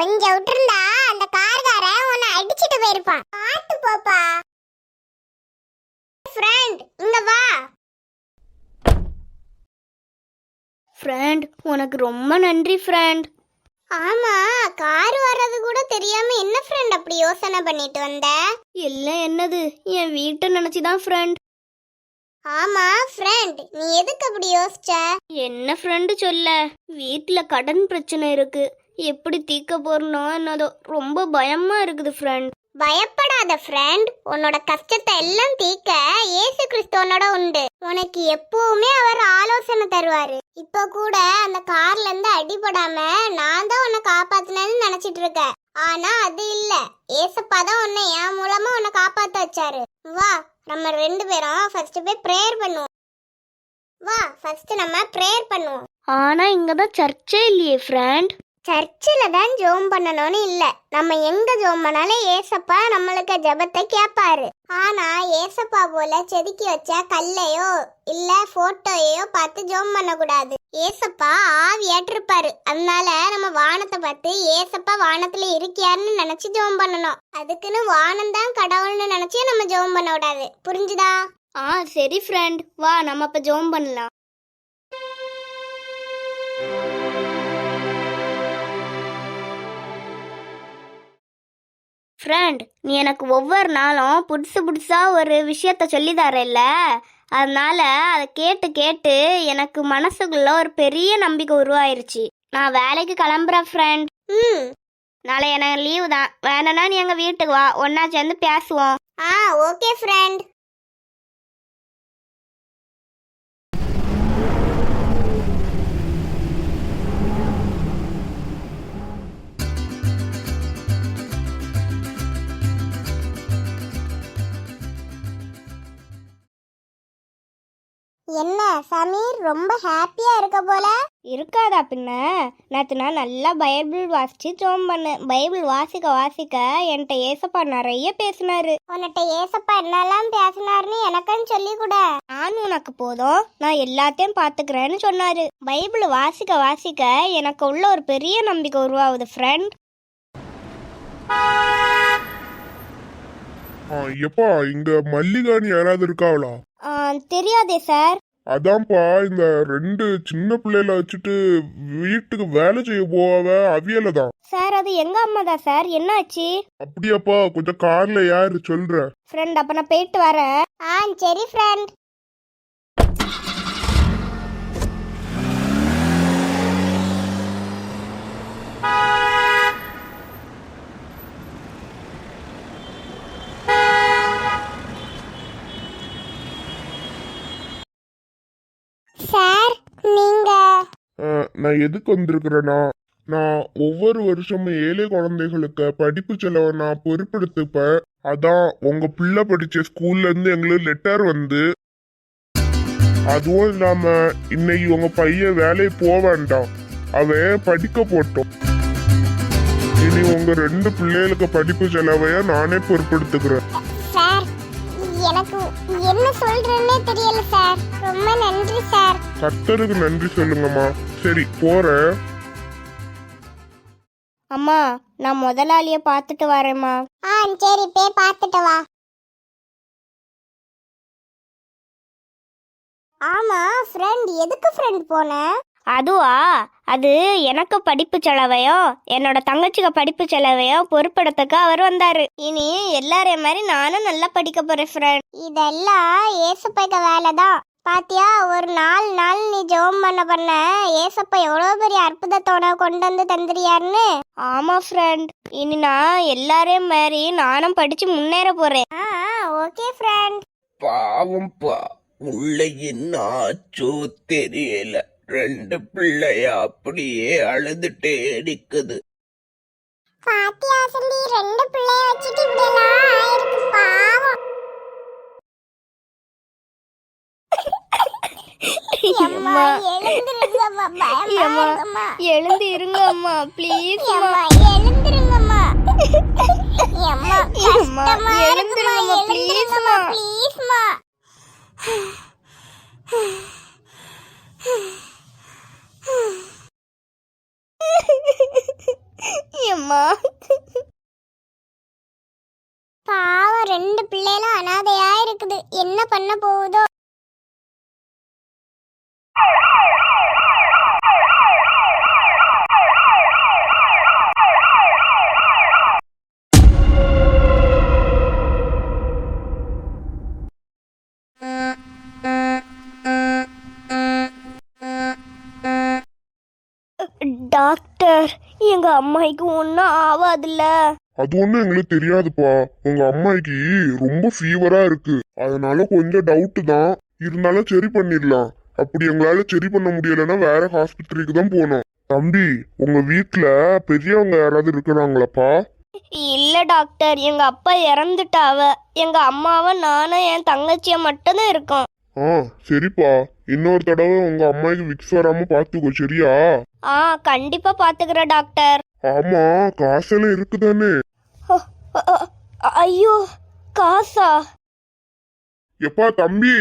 கொஞ்சம் விட்டுருந்தா அந்த கார்காரன் உன்னை அடிச்சிட்டு போயிருப்பான். பார்த்து போப்பா. ஃப்ரெண்ட் இங்க வா. ஃப்ரெண்ட் உனக்கு ரொம்ப நன்றி ஃப்ரெண்ட் ஆமா கார் வர்றது கூட தெரியாம என்ன ஃப்ரெண்ட் அப்படி யோசனை பண்ணிட்டு வந்த? எல்லாம் என்னது? என் வீட்டை நினைச்சு தான் ஃப்ரெண்ட் ஆமா ஃப்ரெண்ட் நீ எதுக்கு அப்படி யோசிச்ச? என்ன ஃப்ரெண்டு சொல்ல? வீட்டில் கடன் பிரச்சனை இருக்கு. எப்படி தீர்க்க போறனோ என்னதோ ரொம்ப பயமா இருக்குது ஃப்ரெண்ட் பயப்படாத ஃப்ரெண்ட் உன்னோட கஷ்டத்தை எல்லாம் தீர்க்க இயேசு கிறிஸ்துவனோட உண்டு. உனக்கு எப்பவுமே அவர் ஆலோசனை தருவாரு. இப்ப கூட அந்த கார்ல இருந்து அடிபடாம நான் தான் உன்னை காப்பாத்தினேன்னு நினைச்சிட்டு இருக்க ஆனா அது இல்ல. ஏசப்பா தான் உன்னை என் மூலமா உன்னை காப்பாத்த வச்சாரு. வா நம்ம ரெண்டு பேரும் ஃபர்ஸ்ட் போய் ப்ரேயர் பண்ணுவோம். வா ஃபர்ஸ்ட் நம்ம ப்ரேயர் பண்ணுவோம். ஆனா இங்க தான் சர்ச்சே இல்லையே ஃப்ரெண்ட் சர்ச்சில் தான் ஜோம் பண்ணணும்னு இல்லை. நம்ம எங்க ஜோம் பண்ணாலும் ஏசப்பா நம்மளுக்கு ஜெபத்தை கேட்பாரு. ஆனா ஏசப்பா போல செதுக்கி வச்ச கல்லையோ இல்ல போட்டோயோ பார்த்து ஜோம் பண்ணக்கூடாது. ஏசப்பா ஆவியாட்டிருப்பாரு அதனால நம்ம வானத்தை பார்த்து ஏசப்பா வானத்துல இருக்கியாருன்னு நினைச்சு ஜோம் பண்ணணும். அதுக்குன்னு வானம் தான் கடவுள்னு நினைச்சு நம்ம ஜோம் பண்ண கூடாது புரிஞ்சுதா? ஆ சரி ஃப்ரெண்ட் வா நம்ம இப்போ ஜோம் பண்ணலாம். ஃப்ரெண்ட் நீ எனக்கு ஒவ்வொரு நாளும் புதுசு புதுசா ஒரு விஷயத்த சொல்லி தரல அதனால அதை கேட்டு கேட்டு எனக்கு மனசுக்குள்ள ஒரு பெரிய நம்பிக்கை உருவாயிருச்சு. நான் வேலைக்கு கிளம்புறேன் ஃப்ரெண்ட் ம். நாளை எனக்கு லீவு தான். வேணும்னா நீ எங்கள் வீட்டுக்கு வா. ஒன்றா சேர்ந்து பேசுவோம். ஆ ஓகே ஃப்ரெண்ட் சமீர் ரொம்ப ஹாப்பியா இருக்க போல. இருக்காதா பின்ன? நேற்று நான் நல்லா பைபிள் வாசிச்சு ஜோம் பண்ணேன். பைபிள் வாசிக்க வாசிக்க என்கிட்ட ஏசப்பா நிறைய பேசினாரு. உன்கிட்ட ஏசப்பா என்னெல்லாம் பேசினாருன்னு எனக்குன்னு சொல்லி கூட. நானும் உனக்கு போதும். நான் எல்லாத்தையும் பார்த்துக்கிறேன்னு சொன்னாரு. பைபிள் வாசிக்க வாசிக்க எனக்கு உள்ள ஒரு பெரிய நம்பிக்கை உருவாகுது ஃப்ரெண்ட் ஆ, எப்பா இங்க மல்லிகான்னு யாராவது இருக்காவளா தெரியாதே சார் அதான்ப்பா இந்த ரெண்டு சின்ன பிள்ளைல வச்சுட்டு வீட்டுக்கு வேலை செய்ய போவ அவியல தான். சார் அது எங்க அம்மா தான் சார்? என்னாச்சு? அப்படியாப்பா கொஞ்சம் கார்ல யாரு சொல்ற ஃப்ரெண்ட் அப்ப நான் போயிட்டு வரேன். ஆ சரி ஃப்ரெண்ட் சார் நீங்க. நான் எதுக்கு வந்திருக்கிறேன்னா நான் ஒவ்வொரு வருஷமும் ஏழை குழந்தைகளுக்கு படிப்பு செலவை நான் பொறுப்பெடுத்துப்பேன் அதான் உங்க பிள்ளை படிச்ச ஸ்கூல்ல இருந்து எங்களுக்கு லெட்டர் வந்து. அதுவும் இல்லாம இன்னைக்கு உங்க பையன் வேலைக்கு போக வேண்டாம். அவன் படிக்க போட்டோம்? இனி உங்க ரெண்டு பிள்ளைகளுக்கு படிப்பு செலவைய நானே பொறுப்பெடுத்துக்கிறேன் எனக்கு என்ன சொல்றேன்னே தெரியல சார் ரொம்ப நன்றி சார் கர்த்தருக்கு நன்றி சொல்லுங்கம்மா. சரி போறேன். அம்மா நான் முதலாளிய பார்த்துட்டு வரேம்மா. ஆ சரி போய் பார்த்துட்டு வா. ஆமா ஃப்ரெண்ட் எதுக்கு ஃப்ரெண்ட் போன? அதுவா? அது எனக்கு படிப்பு செலவையோ என்னோட தங்கச்சிக்கு படிப்பு செலவையோ பொறுப்பெடுத்துக்க அவர் வந்தாரு. இனி எல்லாரையும் மாதிரி நானும் நல்லா படிக்க போறேன் ஃப்ரெண்ட் இதெல்லாம் ஏசப்பைக்க வேலை தான் பாத்தியா ஒரு நாலு நாள் நீ ஜெபம் பண்ண பண்ண ஏசப்பா எவ்வளோ பெரிய அற்புதத்தோட கொண்டு வந்து தந்துறியாருன்னு ஆமா ஃப்ரெண்ட் இனி நான் எல்லாரையும் மாதிரி நானும் படிச்சு முன்னேற போறேன். ஆ ஓகே ஃப்ரெண்ட் பாவம்பா உள்ள என்ன ஆச்சோ தெரியல. ரெண்டு பிள்ளைய அப்படியே அழுதுட்டே நிக்குது. பாத்தியா சொல்லி? ரெண்டு பிள்ளைய வச்சுட்டு இப்படி எல்லாம் ஆயிருக்கு பாவம். அம்மா எழுந்திருங்கம்மா. பயமா அம்மா. இருக்கும்மா. எழுந்து இருங்க அம்மா. ப்ளீஸ் அம்மா. எழுந்திருங்கம்மா. அம்மா கஷ்டமா எழுந்திருங்கம்மா, ப்ளீஸ்மா அம்மா பாவம் ரெண்டு பிள்ளைகளும் அனாதையா இருக்குது என்ன பண்ண போகுதோ டாக்டர். எங்க அம்மாய்க்கு ஒன்றும் ஆகாதுல்ல அது ஒண்ணும் எங்களுக்கு தெரியாதுப்பா. உங்க அம்மாய்க்கு ரொம்ப ஃபீவரா இருக்கு. அதனால கொஞ்சம் டவுட் தான். இருந்தாலும் சரி பண்ணிடலாம். அப்படி எங்களால சரி பண்ண முடியலன்னா வேற ஹாஸ்பிட்டலுக்கு தான் போகணும். தம்பி உங்க வீட்ல பெரியவங்க யாராவது இருக்கிறாங்களாப்பா? இல்ல டாக்டர். எங்க அப்பா இறந்துட்டாவ. எங்க அம்மாவை நானும் என் தங்கச்சிய மட்டும்தான் இருக்கோம். ஆ சரிப்பா. இன்னொரு தடவை உங்க அம்மாய்க்கு விக்ஸ் வராம பாத்துக்கோ சரியா? ஆ கண்டிப்பா பாத்துக்கிறேன் டாக்டர். ஆமா காசெல்லாம் இருக்குதானே? ஐயோ காசா? எப்பா தம்பி?